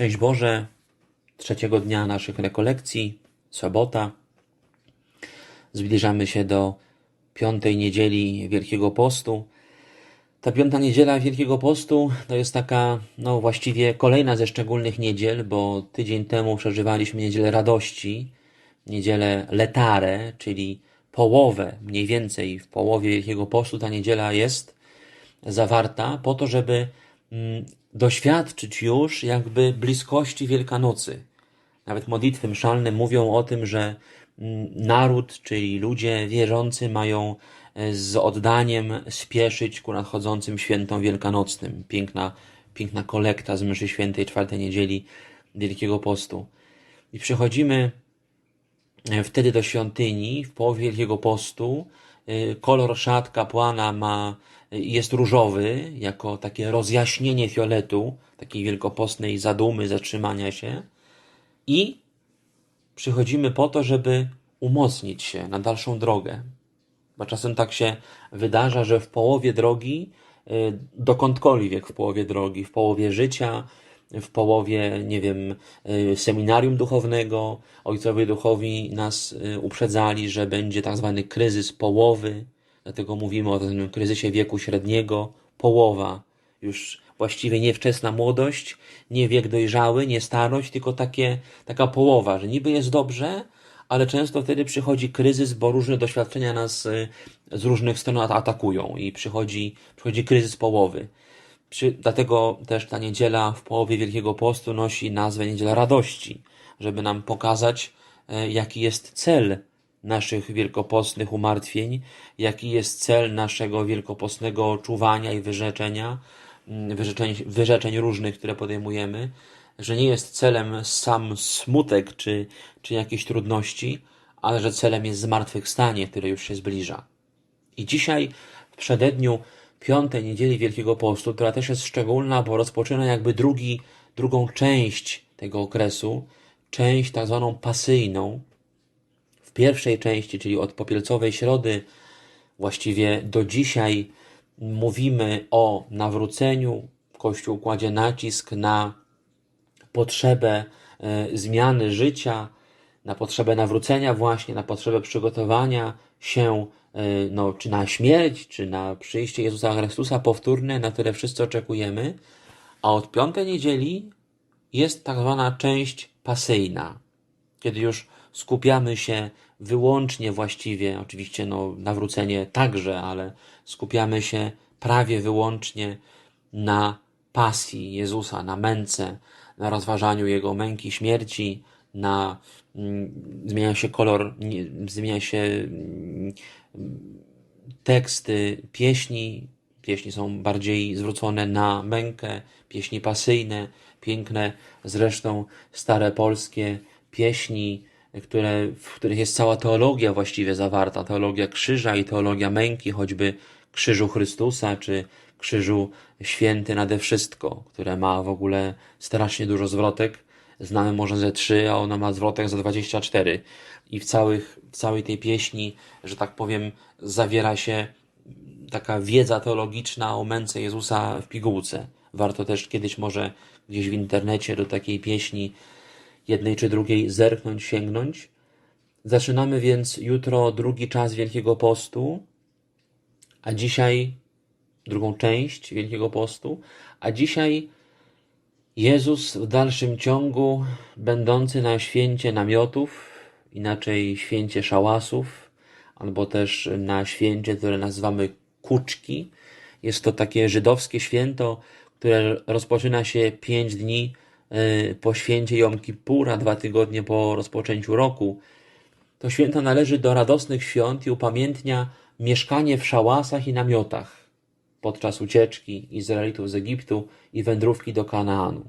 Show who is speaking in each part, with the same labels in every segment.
Speaker 1: Szczęść Boże, trzeciego dnia naszych rekolekcji, sobota. Zbliżamy się do piątej niedzieli Wielkiego Postu. Ta piąta niedziela Wielkiego Postu to jest taka, no właściwie kolejna ze szczególnych niedziel, bo tydzień temu przeżywaliśmy niedzielę radości, niedzielę letare, czyli połowę, mniej więcej w połowie Wielkiego Postu ta niedziela jest zawarta po to, żeby doświadczyć już jakby bliskości Wielkanocy. Nawet modlitwy mszalne mówią o tym, że mm, naród, czyli ludzie wierzący mają e, z oddaniem spieszyć ku nadchodzącym świętom wielkanocnym. Piękna, piękna kolekta z mszy świętej czwartej niedzieli Wielkiego Postu. I przychodzimy e, wtedy do świątyni w połowie Wielkiego Postu. E, Kolor szat kapłana ma, jest różowy, jako takie rozjaśnienie fioletu, takiej wielkopostnej zadumy, zatrzymania się. I przychodzimy po to, żeby umocnić się na dalszą drogę. Bo czasem tak się wydarza, że w połowie drogi, y, dokądkolwiek w połowie drogi, w połowie życia, w połowie, nie wiem, y, seminarium duchownego, ojcowie duchowi nas y, uprzedzali, że będzie tak zwany kryzys połowy, dlatego mówimy o tym kryzysie wieku średniego, połowa, już właściwie nie wczesna młodość, nie wiek dojrzały, nie starość, tylko takie, taka połowa, że niby jest dobrze, ale często wtedy przychodzi kryzys, bo różne doświadczenia nas y, z różnych stron at- atakują i przychodzi, przychodzi kryzys połowy. Przy, dlatego też ta niedziela w połowie Wielkiego Postu nosi nazwę Niedziela Radości, żeby nam pokazać, e, jaki jest cel naszych wielkopostnych umartwień, jaki jest cel naszego wielkopostnego czuwania i wyrzeczenia, mm, wyrzeczeń, wyrzeczeń różnych, które podejmujemy, że nie jest celem sam smutek czy, czy jakieś trudności, ale że celem jest zmartwychwstanie, które już się zbliża. I dzisiaj, w przededniu piątej niedzieli Wielkiego Postu, która też jest szczególna, bo rozpoczyna jakby drugi, drugą część tego okresu, część tak zwaną pasyjną. Pierwszej części, czyli od popielcowej środy, właściwie do dzisiaj mówimy o nawróceniu. Kościół kładzie nacisk na potrzebę e, zmiany życia, na potrzebę nawrócenia właśnie, na potrzebę przygotowania się e, no, czy na śmierć, czy na przyjście Jezusa Chrystusa powtórne, na które wszyscy oczekujemy. A od piątej niedzieli jest tak zwana część pasyjna, kiedy już skupiamy się wyłącznie właściwie, oczywiście no, nawrócenie także, ale skupiamy się prawie wyłącznie na pasji Jezusa, na męce, na rozważaniu Jego męki, śmierci, na mm, zmienia się kolor, zmienia się mm, teksty pieśni. Pieśni są bardziej zwrócone na mękę, pieśni pasyjne, piękne, zresztą stare polskie pieśni, które, w których jest cała teologia właściwie zawarta, teologia krzyża i teologia męki, choćby krzyżu Chrystusa, czy krzyżu święty nade wszystko, które ma w ogóle strasznie dużo zwrotek. Znamy może ze trzy, a ona ma zwrotek za 24. I w, całych, w całej tej pieśni, że tak powiem, zawiera się taka wiedza teologiczna o męce Jezusa w pigułce. Warto też kiedyś może gdzieś w internecie do takiej pieśni jednej czy drugiej zerknąć, sięgnąć. Zaczynamy więc jutro drugi czas Wielkiego Postu, a dzisiaj drugą część Wielkiego Postu, a dzisiaj Jezus w dalszym ciągu, będący na święcie namiotów, inaczej święcie szałasów, albo też na święcie, które nazywamy kuczki. Jest to takie żydowskie święto, które rozpoczyna się pięć dni po święcie Jom Kippura, dwa tygodnie po rozpoczęciu roku. To święto należy do radosnych świąt i upamiętnia mieszkanie w szałasach i namiotach podczas ucieczki Izraelitów z Egiptu i wędrówki do Kanaanu.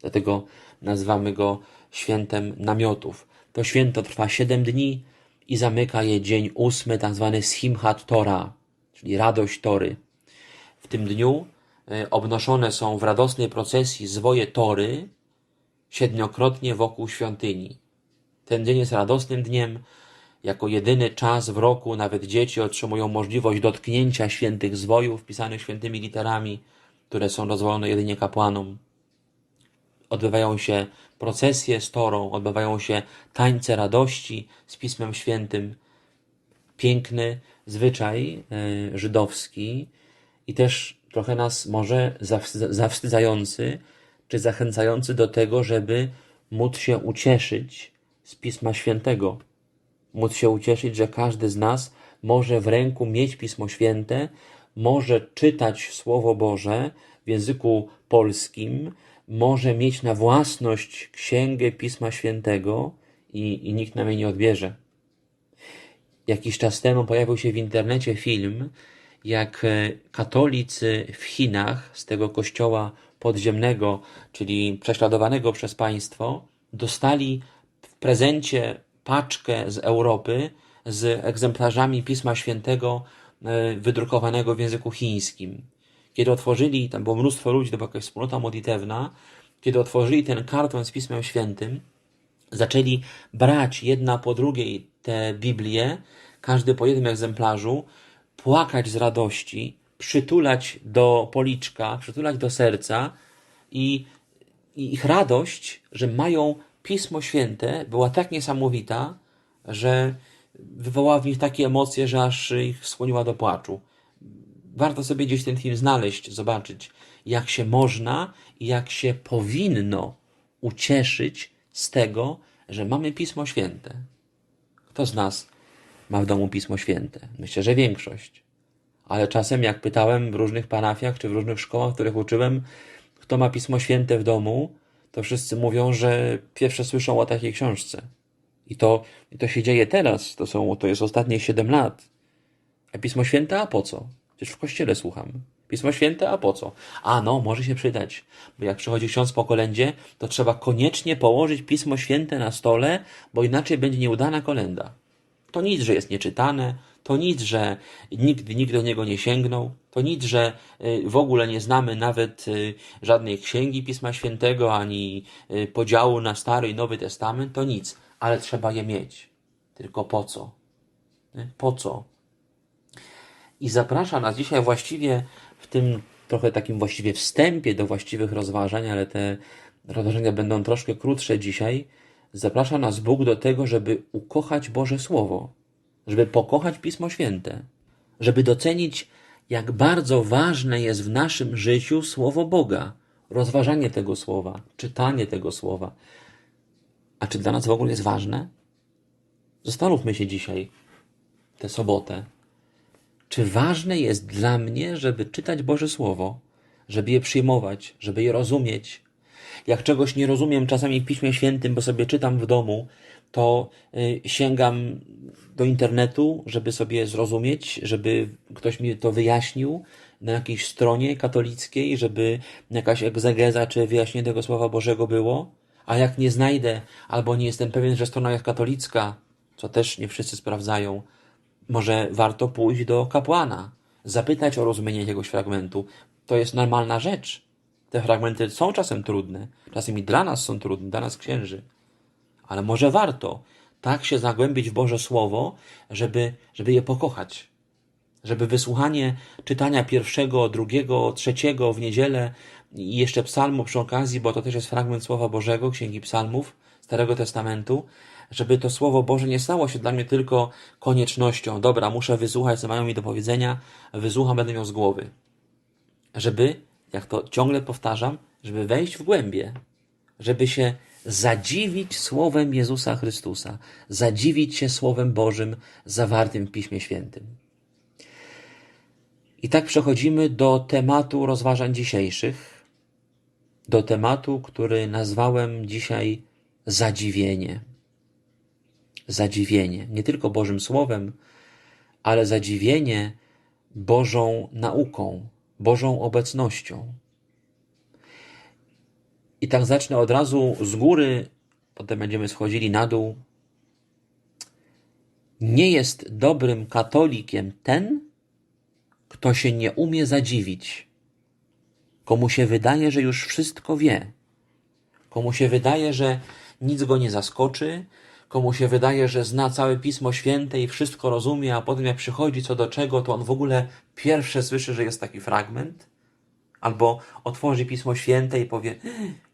Speaker 1: Dlatego nazywamy go świętem namiotów. To święto trwa siedem dni i zamyka je dzień ósmy, tak zwany Simchat Tora, czyli radość Tory. W tym dniu obnoszone są w radosnej procesji zwoje Tory siedmiokrotnie wokół świątyni. Ten dzień jest radosnym dniem, jako jedyny czas w roku nawet dzieci otrzymują możliwość dotknięcia świętych zwojów pisanych świętymi literami, które są dozwolone jedynie kapłanom. odbywają się procesje z Torą, odbywają się tańce radości z Pismem Świętym. Piękny zwyczaj e, żydowski i też trochę nas może zawstydza- zawstydzający, czy zachęcający do tego, żeby móc się ucieszyć z Pisma Świętego. Móc się ucieszyć, że każdy z nas może w ręku mieć Pismo Święte, może czytać Słowo Boże w języku polskim, może mieć na własność księgę Pisma Świętego i, i nikt nam jej nie odbierze. Jakiś czas temu pojawił się w internecie film, jak e, katolicy w Chinach z tego kościoła podziemnego, czyli prześladowanego przez państwo, dostali w prezencie paczkę z Europy z egzemplarzami Pisma Świętego e, wydrukowanego w języku chińskim. Kiedy otworzyli, tam było mnóstwo ludzi, to była jakaś wspólnota modlitewna, kiedy otworzyli ten karton z Pismem Świętym, zaczęli brać jedna po drugiej te Biblie, każdy po jednym egzemplarzu, płakać z radości, przytulać do policzka, przytulać do serca i, i ich radość, że mają Pismo Święte, była tak niesamowita, że wywołała w nich takie emocje, że aż ich skłoniła do płaczu. Warto sobie gdzieś ten film znaleźć, zobaczyć, jak się można i jak się powinno ucieszyć z tego, że mamy Pismo Święte. Kto z nas ma w domu Pismo Święte? Myślę, że większość. Ale czasem, jak pytałem w różnych parafiach czy w różnych szkołach, w których uczyłem, kto ma Pismo Święte w domu, to wszyscy mówią, że pierwsze słyszą o takiej książce. I to, i to się dzieje teraz. To, są, to jest ostatnie 7 lat. A Pismo Święte, a po co? Przecież w kościele słucham. Pismo Święte, a po co? A no, może się przydać. Bo jak przychodzi ksiądz po kolędzie, to trzeba koniecznie położyć Pismo Święte na stole, bo inaczej będzie nieudana kolenda. To nic, że jest nieczytane, to nic, że nigdy nikt do niego nie sięgnął, to nic, że y, w ogóle nie znamy nawet y, żadnej księgi Pisma Świętego, ani y, podziału na Stary i Nowy Testament, to nic, ale trzeba je mieć. Tylko po co? Po co? I zaprasza nas dzisiaj właściwie w tym trochę takim właściwie wstępie do właściwych rozważań, ale te rozważania będą troszkę krótsze dzisiaj. Zaprasza nas Bóg do tego, żeby ukochać Boże Słowo, żeby pokochać Pismo Święte, żeby docenić, jak bardzo ważne jest w naszym życiu Słowo Boga, rozważanie tego Słowa, czytanie tego Słowa. A czy dla nas w ogóle jest ważne? Zastanówmy się dzisiaj, tę sobotę. Czy ważne jest dla mnie, żeby czytać Boże Słowo, żeby je przyjmować, żeby je rozumieć? Jak czegoś nie rozumiem czasami w Piśmie Świętym, bo sobie czytam w domu, to y, sięgam do internetu, żeby sobie zrozumieć, żeby ktoś mi to wyjaśnił na jakiejś stronie katolickiej, żeby jakaś egzegeza czy wyjaśnienie tego Słowa Bożego było. A jak nie znajdę, albo nie jestem pewien, że strona jest katolicka, co też nie wszyscy sprawdzają, może warto pójść do kapłana, zapytać o rozumienie jakiegoś fragmentu. To jest normalna rzecz. Te fragmenty są czasem trudne, czasem i dla nas są trudne, dla nas księży. Ale może warto tak się zagłębić w Boże Słowo, żeby, żeby je pokochać. Żeby wysłuchanie czytania pierwszego, drugiego, trzeciego w niedzielę i jeszcze psalmu przy okazji, bo to też jest fragment Słowa Bożego, Księgi Psalmów Starego Testamentu, żeby to Słowo Boże nie stało się dla mnie tylko koniecznością. Dobra, muszę wysłuchać, co mają mi do powiedzenia, wysłucham, będę miał z głowy. Żeby, jak to ciągle powtarzam, żeby wejść w głębie, żeby się zadziwić Słowem Jezusa Chrystusa, zadziwić się Słowem Bożym zawartym w Piśmie Świętym. I tak przechodzimy do tematu rozważań dzisiejszych, do tematu, który nazwałem dzisiaj zadziwienie. Zadziwienie, nie tylko Bożym Słowem, ale zadziwienie Bożą nauką, Bożą obecnością. I tak zacznę od razu z góry, potem będziemy schodzili na dół. Nie jest dobrym katolikiem ten, kto się nie umie zadziwić, komu się wydaje, że już wszystko wie, komu się wydaje, że nic go nie zaskoczy, komu się wydaje, że zna całe Pismo Święte i wszystko rozumie, a potem jak przychodzi co do czego, to on w ogóle pierwsze słyszy, że jest taki fragment, Albo otworzy Pismo Święte i powie,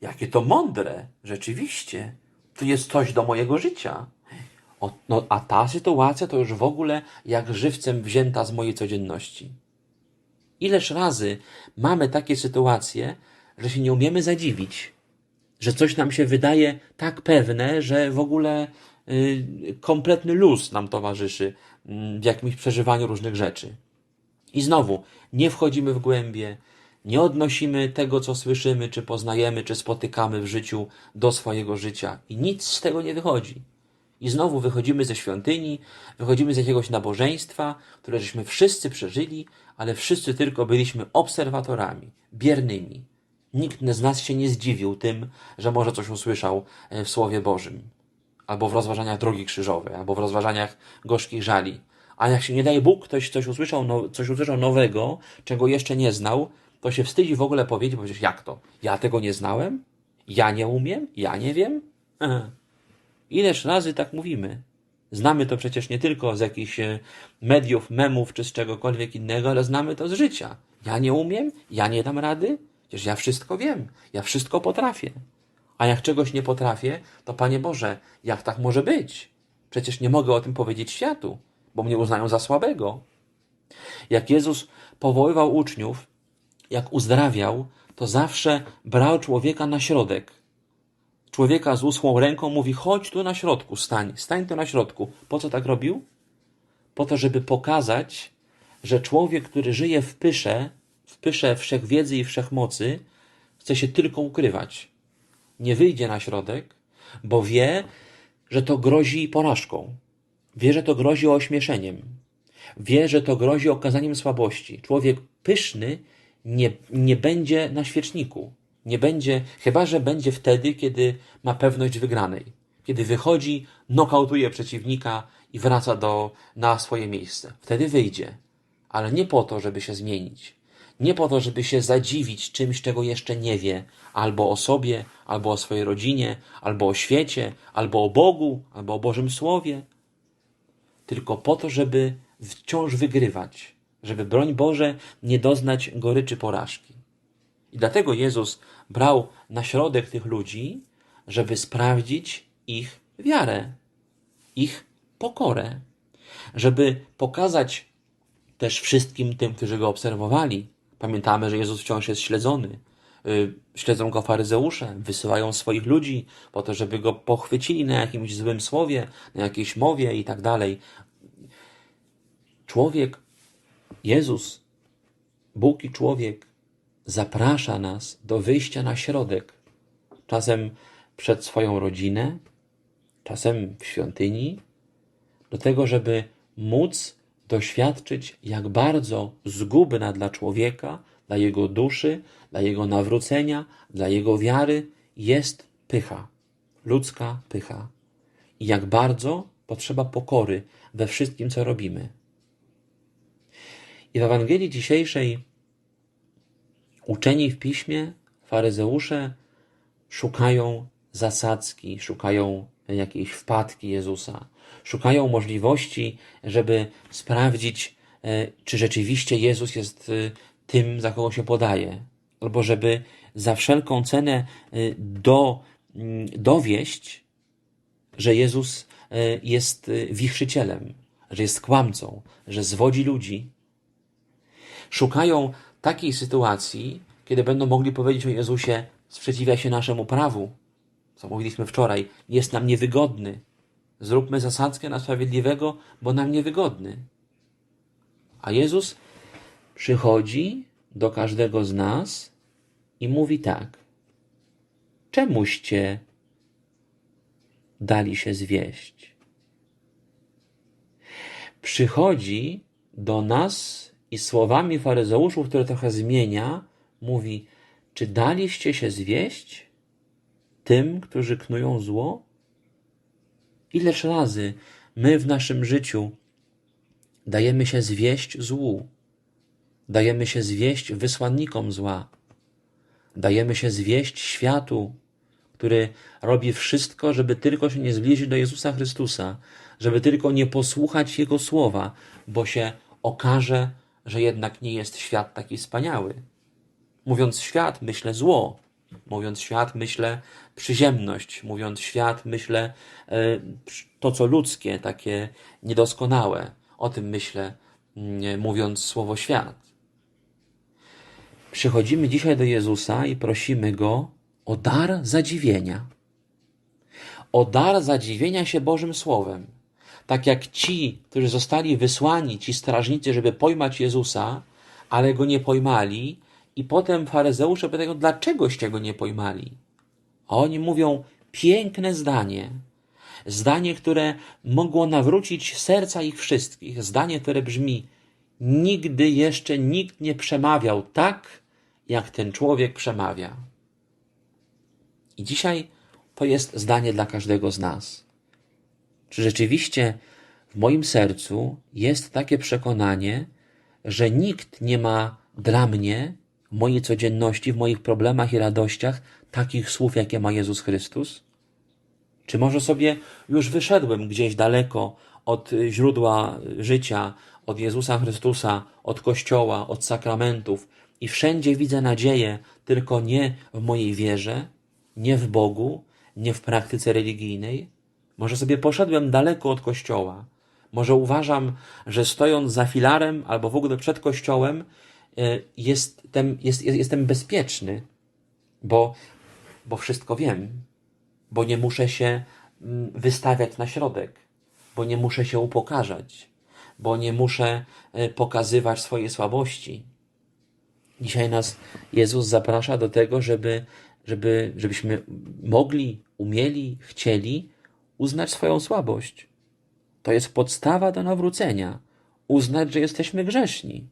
Speaker 1: jakie to mądre, rzeczywiście, tu jest coś do mojego życia. O, no, a ta sytuacja to już w ogóle jak żywcem wzięta z mojej codzienności. Ileż razy mamy takie sytuacje, że się nie umiemy zadziwić, że coś nam się wydaje tak pewne, że w ogóle y, kompletny luz nam towarzyszy mm, w jakimś przeżywaniu różnych rzeczy. I znowu, nie wchodzimy w głębie, nie odnosimy tego, co słyszymy, czy poznajemy, czy spotykamy w życiu do swojego życia. I nic z tego nie wychodzi. I znowu wychodzimy ze świątyni, wychodzimy z jakiegoś nabożeństwa, które żeśmy wszyscy przeżyli, ale wszyscy tylko byliśmy obserwatorami, biernymi. Nikt z nas się nie zdziwił tym, że może coś usłyszał e, w Słowie Bożym, albo w rozważaniach drogi krzyżowej, albo w rozważaniach gorzkich żali. A jak się nie daje Bóg, ktoś coś usłyszał, no, coś usłyszał nowego, czego jeszcze nie znał, to się wstydzi w ogóle powiedzieć, bo przecież jak to? Ja tego nie znałem? Ja nie umiem? Ja nie wiem? Ileż razy tak mówimy? Znamy to przecież nie tylko z jakichś e, mediów, memów czy z czegokolwiek innego, ale znamy to z życia. Ja nie umiem? Ja nie dam rady? Przecież ja wszystko wiem. Ja wszystko potrafię. A jak czegoś nie potrafię, to Panie Boże, jak tak może być? Przecież nie mogę o tym powiedzieć światu, bo mnie uznają za słabego. Jak Jezus powoływał uczniów, jak uzdrawiał, to zawsze brał człowieka na środek. Człowieka z uschłą ręką mówi: chodź tu na środku, stań, stań tu na środku. Po co tak robił? Po to, żeby pokazać, że człowiek, który żyje w pysze, w pysze wszechwiedzy i wszechmocy, chce się tylko ukrywać. Nie wyjdzie na środek, bo wie, że to grozi porażką. Wie, że to grozi ośmieszeniem. Wie, że to grozi okazaniem słabości. Człowiek pyszny nie, nie będzie na świeczniku. Nie będzie, chyba że będzie wtedy, kiedy ma pewność wygranej. Kiedy wychodzi, nokautuje przeciwnika i wraca do, na swoje miejsce. Wtedy wyjdzie. Ale nie po to, żeby się zmienić. Nie po to, żeby się zadziwić czymś, czego jeszcze nie wie, albo o sobie, albo o swojej rodzinie, albo o świecie, albo o Bogu, albo o Bożym Słowie. Tylko po to, żeby wciąż wygrywać, żeby broń Boże nie doznać goryczy porażki. I dlatego Jezus brał na środek tych ludzi, żeby sprawdzić ich wiarę, ich pokorę, żeby pokazać też wszystkim tym, którzy go obserwowali. Pamiętamy, że Jezus wciąż jest śledzony. Y, Śledzą go faryzeusze, wysyłają swoich ludzi po to, żeby go pochwycili na jakimś złym słowie, na jakiejś mowie i tak dalej. Człowiek, Jezus, Bóg i człowiek zaprasza nas do wyjścia na środek. Czasem przed swoją rodzinę, czasem w świątyni, do tego, żeby móc doświadczyć, jak bardzo zgubna dla człowieka, dla jego duszy, dla jego nawrócenia, dla jego wiary jest pycha, ludzka pycha. I jak bardzo potrzeba pokory we wszystkim, co robimy. I w Ewangelii dzisiejszej uczeni w piśmie, faryzeusze szukają zasadzki, szukają jakiejś wpadki Jezusa, szukają możliwości, żeby sprawdzić, e, czy rzeczywiście Jezus jest e, tym, za kogo się podaje, albo żeby za wszelką cenę e, do, mm, dowieść, że Jezus jest wichrzycielem, że jest kłamcą, że zwodzi ludzi. Szukają takiej sytuacji, kiedy będą mogli powiedzieć o Jezusie, sprzeciwia się naszemu prawu, co mówiliśmy wczoraj, jest nam niewygodny. Zróbmy zasadzkę na sprawiedliwego, bo nam niewygodny. A Jezus przychodzi do każdego z nas i mówi tak: Czemuście dali się zwieść? Przychodzi do nas i słowami faryzeuszów, które trochę zmienia, mówi: Czy daliście się zwieść tym, którzy knują zło? Ileż razy my w naszym życiu dajemy się zwieść złu, dajemy się zwieść wysłannikom zła, dajemy się zwieść światu, który robi wszystko, żeby tylko się nie zbliżyć do Jezusa Chrystusa, żeby tylko nie posłuchać Jego słowa, bo się okaże, że jednak nie jest świat taki wspaniały. Mówiąc świat, myślę zło. Mówiąc świat, myślę przyziemność. Mówiąc świat, myślę e, to, co ludzkie, takie niedoskonałe. O tym myślę, mm, mówiąc słowo świat. Przychodzimy dzisiaj do Jezusa i prosimy Go o dar zadziwienia. O dar zadziwienia się Bożym Słowem. Tak jak ci, którzy zostali wysłani, ci strażnicy, żeby pojmać Jezusa, ale go nie pojmali, i potem faryzeusze pytają, dlaczegoście go nie pojmali? A oni mówią piękne zdanie. Zdanie, które mogło nawrócić serca ich wszystkich. Zdanie, które brzmi: Nigdy jeszcze nikt nie przemawiał tak, jak ten człowiek przemawia. I dzisiaj to jest zdanie dla każdego z nas. Czy rzeczywiście w moim sercu jest takie przekonanie, że nikt nie ma dla mnie w mojej codzienności, w moich problemach i radościach takich słów, jakie ma Jezus Chrystus? Czy może sobie już wyszedłem gdzieś daleko od źródła życia, od Jezusa Chrystusa, od Kościoła, od sakramentów i wszędzie widzę nadzieję, tylko nie w mojej wierze, nie w Bogu, nie w praktyce religijnej? Może sobie poszedłem daleko od Kościoła, może uważam, że stojąc za filarem albo w ogóle przed Kościołem, jestem, jest, jestem bezpieczny, bo, bo wszystko wiem, bo nie muszę się mm, wystawiać na środek, bo nie muszę się upokarzać, bo nie muszę e, pokazywać swojej słabości. Dzisiaj nas Jezus zaprasza do tego, żeby, żeby, żebyśmy mogli, umieli, chcieli uznać swoją słabość. To jest podstawa do nawrócenia. Uznać, że jesteśmy grzeszni.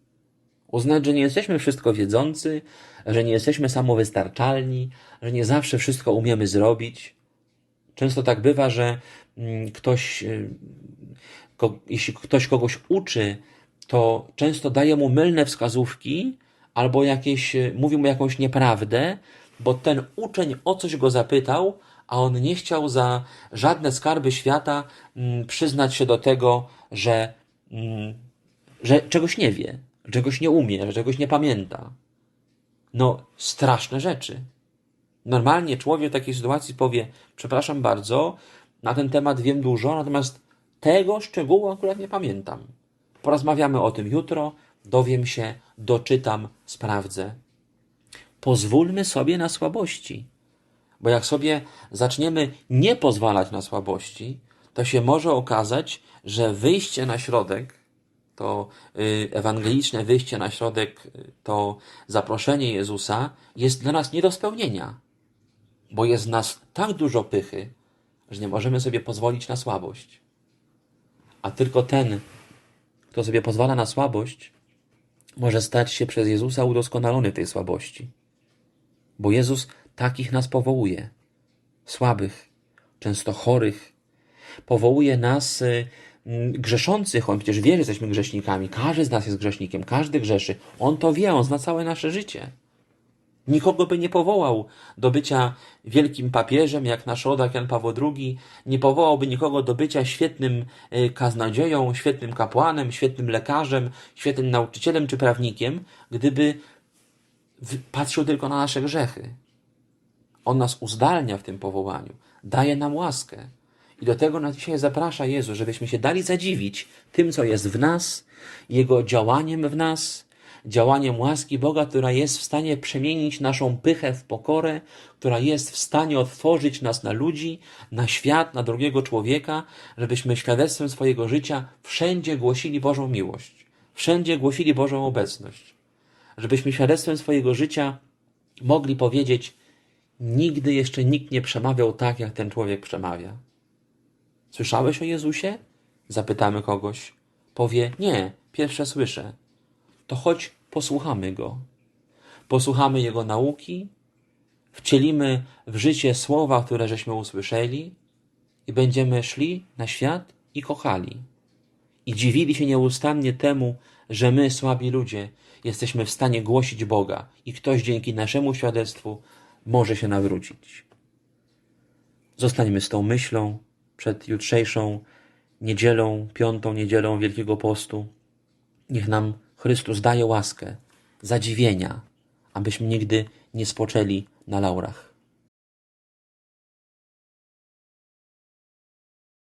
Speaker 1: Uznać, że nie jesteśmy wszystko wiedzący, że nie jesteśmy samowystarczalni, że nie zawsze wszystko umiemy zrobić. Często tak bywa, że mm, ktoś, y, jeśli ktoś kogoś uczy, to często daje mu mylne wskazówki albo jakieś, y, mówi mu jakąś nieprawdę, bo ten uczeń o coś go zapytał, a on nie chciał za żadne skarby świata mm, przyznać się do tego, że, mm, że czegoś nie wie, czegoś nie umie, że czegoś nie pamięta. No, straszne rzeczy. Normalnie człowiek w takiej sytuacji powie: Przepraszam bardzo, na ten temat wiem dużo, natomiast tego szczegółu akurat nie pamiętam. Porozmawiamy o tym jutro, dowiem się, doczytam, sprawdzę. Pozwólmy sobie na słabości. Bo jak sobie zaczniemy nie pozwalać na słabości, to się może okazać, że wyjście na środek, to y, ewangeliczne wyjście na środek, y, to zaproszenie Jezusa jest dla nas nie do spełnienia, bo jest w nas tak dużo pychy, że nie możemy sobie pozwolić na słabość. A tylko ten, kto sobie pozwala na słabość, może stać się przez Jezusa udoskonalony tej słabości. Bo Jezus takich nas powołuje. Słabych, często chorych. Powołuje nas y, grzeszących. On przecież wie, że jesteśmy grzesznikami. Każdy z nas jest grzesznikiem. Każdy grzeszy. On to wie. On zna całe nasze życie. Nikogo by nie powołał do bycia wielkim papieżem, jak nasz rodak Jan Paweł II. Nie powołałby nikogo do bycia świetnym y, kaznodzieją, świetnym kapłanem, świetnym lekarzem, świetnym nauczycielem czy prawnikiem, gdyby patrzył tylko na nasze grzechy. On nas uzdalnia w tym powołaniu, daje nam łaskę. I do tego nas dzisiaj zaprasza Jezus, żebyśmy się dali zadziwić tym, co jest w nas, Jego działaniem w nas, działaniem łaski Boga, która jest w stanie przemienić naszą pychę w pokorę, która jest w stanie otworzyć nas na ludzi, na świat, na drugiego człowieka, żebyśmy świadectwem swojego życia wszędzie głosili Bożą miłość, wszędzie głosili Bożą obecność, żebyśmy świadectwem swojego życia mogli powiedzieć, Nigdy jeszcze nikt nie przemawiał tak, jak ten człowiek przemawia. Słyszałeś o Jezusie? Zapytamy kogoś. Powie: Nie, pierwsze słyszę. To chodź, posłuchamy go. Posłuchamy jego nauki, wcielimy w życie słowa, które żeśmy usłyszeli i będziemy szli na świat i kochali. I dziwili się nieustannie temu, że my, słabi ludzie, jesteśmy w stanie głosić Boga i ktoś dzięki naszemu świadectwu może się nawrócić. Zostańmy z tą myślą przed jutrzejszą niedzielą, piątą niedzielą Wielkiego Postu. Niech nam Chrystus daje łaskę, zadziwienia, abyśmy nigdy nie spoczęli na laurach.